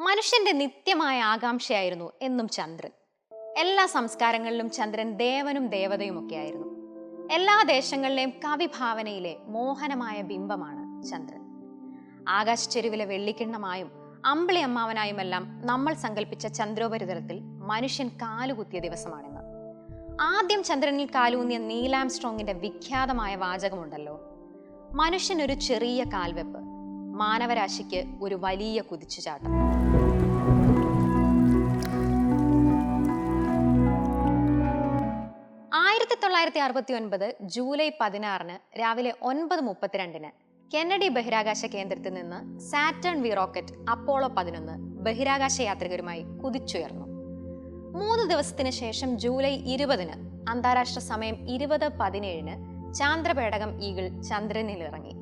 മനുഷ്യന്റെ നിത്യമായ ആകാംക്ഷയായിരുന്നു എന്നും ചന്ദ്രൻ. എല്ലാ സംസ്കാരങ്ങളിലും ചന്ദ്രൻ ദേവനും ദേവതയും ഒക്കെ ആയിരുന്നു എല്ലാ ദേശങ്ങളിലെയും കവിഭാവനയിലെ മോഹനമായ ബിംബമാണ് ചന്ദ്രൻ. ആകാശച്ചെരുവിലെ വെള്ളിക്കിണ്ണമായും അമ്പിളി അമ്മാവനായുമെല്ലാം നമ്മൾ സങ്കല്പിച്ച ചന്ദ്രോപരിതലത്തിൽ മനുഷ്യൻ കാലുകുത്തിയ ദിവസമാണിന്ന്. ആദ്യം ചന്ദ്രനിൽ കാലൂന്നിയ നീലാംസ്ട്രോങ്ങിന്റെ വിഖ്യാതമായ വാചകമുണ്ടല്ലോ. മനുഷ്യൻ ഒരു ചെറിയ കാൽവെപ്പ് മാനവരാശിക്ക് ഒരു വലിയ കുതിച്ചുചാട്ടം. തൊള്ളായിരത്തി അറുപത്തി ഒൻപത് ജൂലൈ പതിനാറിന് രാവിലെ ഒൻപത് മുപ്പത്തിരണ്ടിന് കെന്നഡി ബഹിരാകാശ കേന്ദ്രത്തിൽ നിന്ന് സാറ്റേൺ വി റോക്കറ്റ് അപ്പോളോ പതിനൊന്ന് ബഹിരാകാശ യാത്രികരുമായി കുതിച്ചുയർന്നു. മൂന്ന് ദിവസത്തിന് ശേഷം ജൂലൈ ഇരുപതിന് അന്താരാഷ്ട്ര സമയം ഇരുപത് പതിനേഴിന് ചാന്ദ്രപേടകം ഈഗിൾ ചന്ദ്രനിൽ ഇറങ്ങി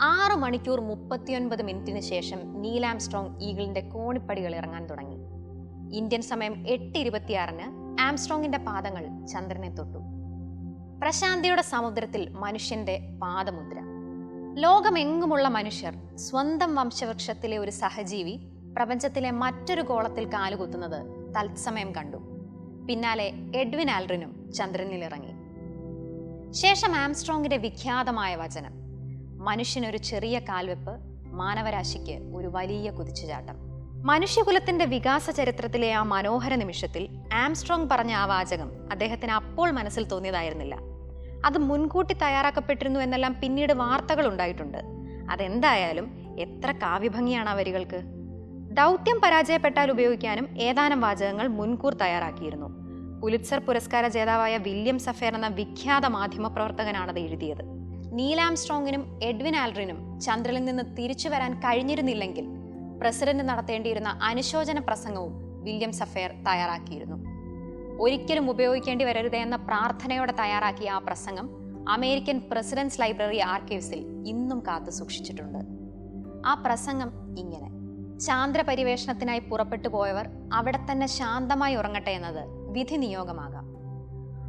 ആറു മണിക്കൂർ മുപ്പത്തിയൊൻപത് മിനിറ്റിന് ശേഷം നീലാംസ്ട്രോങ് ഈഗിളിന്റെ കോണിപ്പടികൾ ഇറങ്ങാൻ തുടങ്ങി. ഇന്ത്യൻ സമയം എട്ട് ഇരുപത്തിയാറിന് ആംസ്ട്രോങ്ങിന്റെ പാദങ്ങൾ ചന്ദ്രനെ തൊട്ടു. പ്രശാന്തിയുടെ സമുദ്രത്തിൽ മനുഷ്യന്റെ പാദമുദ്ര. ലോകമെങ്ങുമുള്ള മനുഷ്യർ സ്വന്തം വംശവൃക്ഷത്തിലെ ഒരു സഹജീവി പ്രപഞ്ചത്തിലെ മറ്റൊരു ഗോളത്തിൽ കാലുകുത്തുന്നത് തത്സമയം കണ്ടു. പിന്നാലെ എഡ്വിൻ ആൽഡ്രിനും ചന്ദ്രനിൽ ഇറങ്ങി ശേഷം ആംസ്ട്രോങ്ങിന്റെ വിഖ്യാതമായ വചനം. മനുഷ്യനൊരു ചെറിയ കാൽവെപ്പ് മാനവരാശിക്ക് ഒരു വലിയ കുതിച്ചുചാട്ടം. മനുഷ്യകുലത്തിന്റെ വികാസ ചരിത്രത്തിലെ ആ മനോഹര നിമിഷത്തിൽ ആംസ്ട്രോങ് പറഞ്ഞ ആ വാചകം അദ്ദേഹത്തിന് അപ്പോൾ മനസ്സിൽ തോന്നിയതായിരുന്നില്ല. അത് മുൻകൂട്ടി തയ്യാറാക്കപ്പെട്ടിരുന്നു എന്നെല്ലാം പിന്നീട് വാർത്തകൾ ഉണ്ടായിട്ടുണ്ട്. അതെന്തായാലും എത്ര കാവ്യഭംഗിയാണ് ആ വരികൾക്ക്. ദൗത്യം പരാജയപ്പെട്ടാൽ ഉപയോഗിക്കാനും ഏതാനും വാചകങ്ങൾ മുൻകൂർ തയ്യാറാക്കിയിരുന്നു. പുലിറ്റ്സർ പുരസ്കാര ജേതാവായ വില്യം സഫേർ എന്ന വിഖ്യാത മാധ്യമ പ്രവർത്തകനാണത് എഴുതിയത് നീലാംസ്ട്രോങ്ങിനും എഡ്വിൻ ആൽഡ്രിനും ചന്ദ്രനിൽ നിന്ന് തിരിച്ചു വരാൻ കഴിഞ്ഞിരുന്നില്ലെങ്കിൽ പ്രസിഡന്റ് നടത്തേണ്ടിയിരുന്ന അനുശോചന പ്രസംഗവും വില്യം സഫേർ തയ്യാറാക്കിയിരുന്നു. ഒരിക്കലും ഉപയോഗിക്കേണ്ടി വരരുതെന്ന പ്രാർത്ഥനയോടെ തയ്യാറാക്കിയ ആ പ്രസംഗം അമേരിക്കൻ പ്രസിഡന്റ്സ് ലൈബ്രറി ആർക്കൈവ്സിൽ ഇന്നും കാത്തു സൂക്ഷിച്ചിട്ടുണ്ട്. ആ പ്രസംഗം ഇങ്ങനെ. ചാന്ദ്ര പരിവേഷണത്തിനായി പുറപ്പെട്ടു പോയവർ അവിടെ തന്നെ ശാന്തമായി ഉറങ്ങട്ടെ എന്നത് വിധി നിയോഗമാകാം.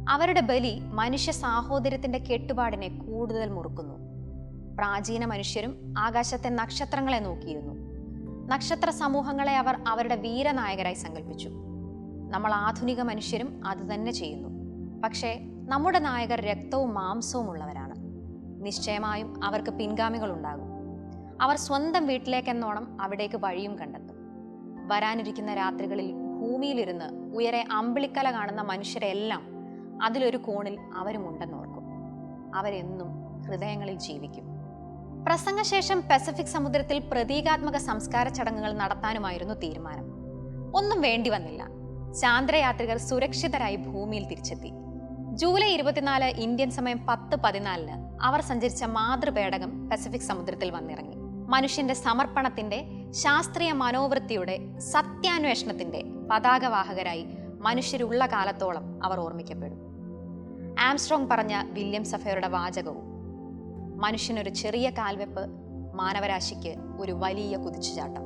അവരുടെ ബലി മനുഷ്യ സാഹോദര്യത്തിന്റെ കെട്ടുപാടിനെ കൂടുതൽ മുറുക്കുന്നു. പ്രാചീന മനുഷ്യരും ആകാശത്തെ നക്ഷത്രങ്ങളെ നോക്കിയിരുന്നു. നക്ഷത്ര സമൂഹങ്ങളെ അവർ അവരുടെ വീരനായകരായി സങ്കല്പിച്ചു നമ്മൾ ആധുനിക മനുഷ്യരും അതുതന്നെ ചെയ്യുന്നു. പക്ഷേ നമ്മുടെ നായകർ രക്തവും മാംസവും ഉള്ളവരാണ്. നിശ്ചയമായും അവർക്ക് പിൻഗാമികൾ ഉണ്ടാകും. അവർ സ്വന്തം വീട്ടിലേക്കെന്നോണം അവിടേക്ക് വഴിയും കണ്ടെത്തും. വരാനിരിക്കുന്ന രാത്രികളിൽ ഭൂമിയിലിരുന്ന് ഉയരെ അമ്പിളിക്കല കാണുന്ന മനുഷ്യരെല്ലാം അതിലൊരു കോണിൽ അവരുമുണ്ടെന്നോർക്കും അവരെന്നും ഹൃദയങ്ങളിൽ ജീവിക്കും. പ്രസംഗശേഷം പസഫിക് സമുദ്രത്തിൽ പ്രതീകാത്മക സംസ്കാര ചടങ്ങുകൾ നടത്താനുമായിരുന്നു തീരുമാനം. ഒന്നും വേണ്ടി വന്നില്ല. ചാന്ദ്രയാത്രികർ സുരക്ഷിതരായി ഭൂമിയിൽ തിരിച്ചെത്തി. ജൂലൈ ഇരുപത്തിനാല് ഇന്ത്യൻ സമയം പത്ത് പതിനാലിന് അവർ സഞ്ചരിച്ച മാതൃപേടകം പസഫിക് സമുദ്രത്തിൽ വന്നിറങ്ങി. മനുഷ്യന്റെ സമർപ്പണത്തിന്റെ ശാസ്ത്രീയ മനോവൃത്തിയുടെ സത്യാന്വേഷണത്തിന്റെ പതാകവാഹകരായി മനുഷ്യരുള്ള കാലത്തോളം അവർ ഓർമ്മിക്കപ്പെടും. ആംസ്ട്രോങ് പറഞ്ഞ വില്യം സഫയറുടെ വാചകവും മനുഷ്യനൊരു ചെറിയ കാൽവെപ്പ് മാനവരാശിക്ക് ഒരു വലിയ കുതിച്ചുചാട്ടം.